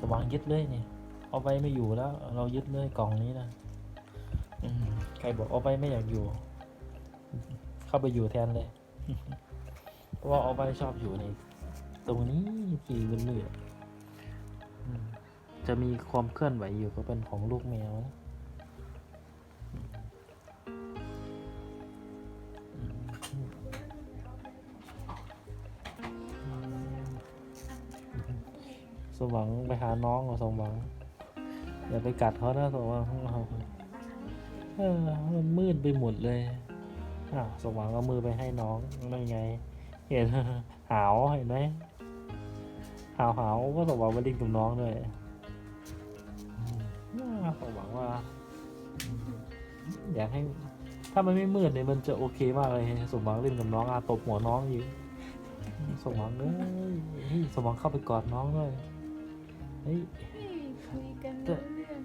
สว่างยึดเลยนี่เอาไปไม่อยู่แล้ว เรายึดเลยกล่องนี้นะอืมใครบอกเอาไปไม่อยากอยู่ เข้าไปอยู่แทนเลย เพราะว่าเอาไปชอบอยู่ในตรงนี้ทีมันเหนื่อยจะมีความเคลื่อนไหวอยู่ก็เป็นของลูกแมวนะ มหวังไปหาน้องกับสมหวังอย่าไปกัดเขานะสมหวังเออมันมืดไปหมดเลยอ้าวสมหวังเอามือไปให้น้องนั่นไง เห็นหาวเห็นไหมหาวหาวก็สมหวังมาดิ้งกับน้องด้วยสมหวังว่า อยากให้ ถ้ามันไม่มืดเนี่ยมันจะโอเคมากเลยสมหวังเล่นกับน้องอาตบหัวน้องอยู่สมหวังเอ้ยเฮ้ยสมหวังเข้าไปกอดน้องด้วย เฮ้ยคุยกันรู้เรื่อง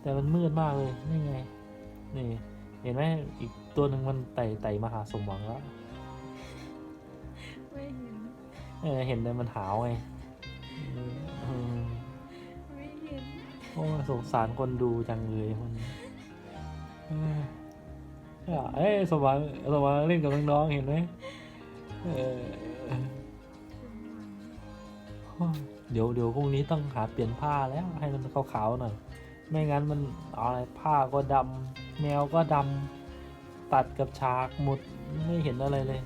แต่มันมืดมากเลย นี่ไง นี่ เห็นไหมอีกตัวหนึ่งมันไต่ไต่มาหาสมหวังแล้ว ไม่เห็น เออ เห็นเลยมันหาวไงอืมไม่เห็น โอ้ยสงสารคนดูจังเลยมันเอ้ยเอ้ยสมหวังสมหวังเล่นกับน้องๆเห็นไหมเออ เดี๋ยวเดี๋ยวพรุ่งนี้ต้องหาเปลี่ยนผ้าแล้วให้มันขาวๆหน่อย ไม่งั้นมันเอาอะไรผ้าก็ดำแมวก็ดำตัดกับฉากหมดไม่เห็นอะไรเลย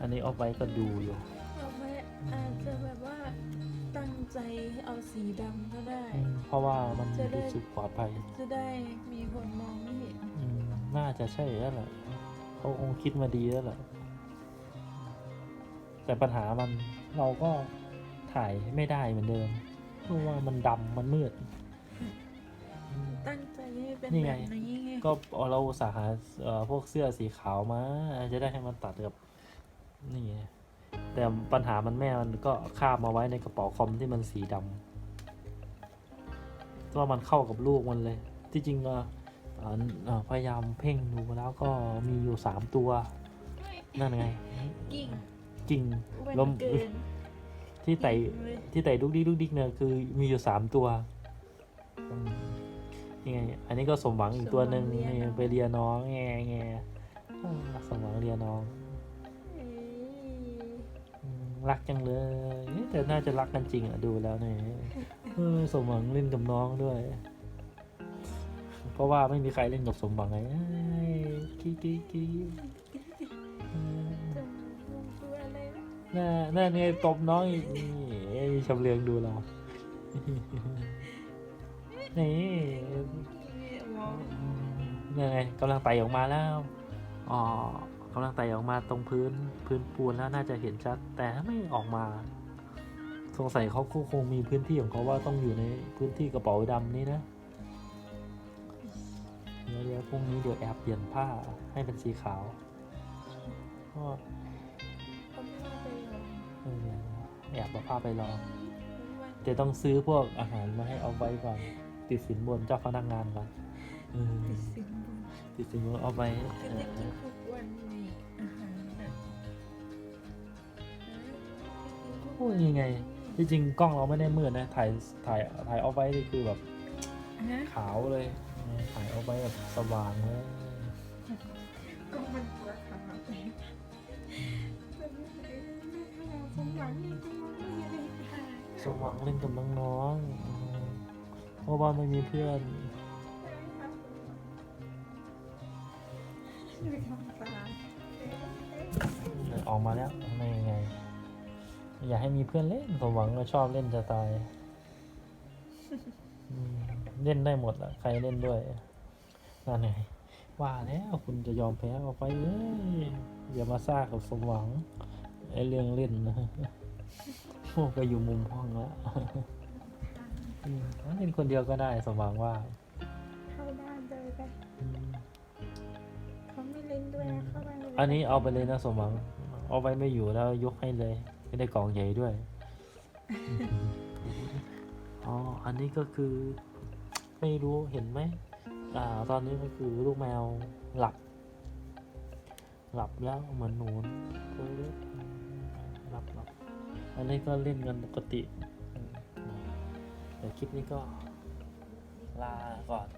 อันนี้เอาไปก็ดูอยู่เราไม่อาจจะแบบว่าตั้งใจเอาสีดำก็ได้อืมเพราะว่ามันจะได้ รู้สึกปลอดภัยจะได้มีคนมองไม่เห็นอืมน่าจะใช่แล้วแหละเขาคงคิดมาดีแล้วแหละแต่ปัญหามันเราก็ ถ่ายไม่ได้เหมือนเดิม เพราะว่ามันดำมันมืดอืมตั้งใจให้เป็นนี่แบไง บนี้ไงก็เอาเราอุตสาห์หาเอ่อพวกเสื้อสีขาวมา จะได้ให้มันตัดกับ นี่ไงแต่ปัญหามันแม่มันก็คาบมาไว้ในกระเป๋าคอมที่มันสีดำว่ามันเข้ากับลูกมันเลย ที่จริงก็เอ่อเอ่อพยายามเพ่งดูแล้วก็มีอยู่สามตัว นั่นไง กิ่งกิ่งวันล้ม เกิน ที่ไต่กิ่งเลยที่ไต่ดุกดิกดุกดิกเนี่ยคือมีอยู่สามตัวอืมนี่ไงอันนี้ก็สมหวังอีกตัวหนึ่งนี่ไปเรียนน้องแงแงอ่าสมหวังเรียนน้องเอ้ยอืมรักจังเลยเอ๊ะแต่น่าจะรักกันจริงอะดูแล้วเนี่ยเออสมหวังเล่นกับน้องด้วย เพราะว่าไม่มีใครเล่นกับสมหวังไงเอ้ยกี้กี้กี้ นะน่าน่าเนี่ยตบน้องอีกนี่ไอ้ชำเลืองดูเรา นี่นี่ไงกำลังไต่ออกมาแล้วอ๋อกำลังไต่ออกมาตรงพื้นพื้นปูนแล้วน่าจะเห็นชัด แต่ไม่ออกมา สงสัยเขาคงมีพื้นที่ของเขาว่าต้องอยู่ในพื้นที่กระเป๋าดำนี้นะเดี๋ยวเดี๋ยวพรุ่งนี้เดี๋ยวแอบเปลี่ยนผ้าให้เป็นสีขาวก็ อกเออแอบเอาผ้าไปลองวันจะต้องซื้อพวกอาหารมาให้เอาไว้ก่อน ติดสินบนเจ้าพนักงานก่อนเออติดสินบนติดสินบนเอาไปก็เอจะกินอทุกวันนี่อาหารน่ะโอ้ยยังไง ที่จริงกล้องเราไม่ได้มืดนะ ถ่ายถ่ายถ่ายเอาไว้นี่คือแบบฮะขาวเลยถ่ายเอาไว้แบบสว่างเลยก็มันปวดขาไปแต่ สมหวังนี่ก็ไม่ได้ถ่ายสว่างเล่นกับน้องๆอืมเพราะว่าไม่มีเพื่อนไม่ทำตาออกมาแล้วไม่ยังไง อยากให้มีเพื่อนเล่นสมหวังก็ชอบเล่นจะตายอืมเล่นได้หมดอะใครเล่นด้วยนั่นไงว่าแล้วคุณจะยอมแพ้เอาไปเลยอย่ามาซ่ากับสมหวัง ไอเรื่องเล่นนะพวกไปอยู่มุมห้องแล้วอืมเล่นคนเดียวก็ได้สมหวังว่า เข้าบ้านเลยไปอืมเขาไม่เล่นด้วยนะเข้าบ้านเลยอันนี้เอาไปเลยนะสมหวัง เอาไปไม่อยู่แล้วยกให้เลยไม่ได้กล่องใหญ่ด้วยอ๋อ อันนี้ก็คือ ไม่รู้เห็นไหมอ่า ตอนนี้ก็คือลูกแมวหลับ หลับแล้วเหมือนหนูตัวเล็ก อันนี้ก็เล่นกันปกติเดี๋ยวคลิปนี้ก็ลาก่อน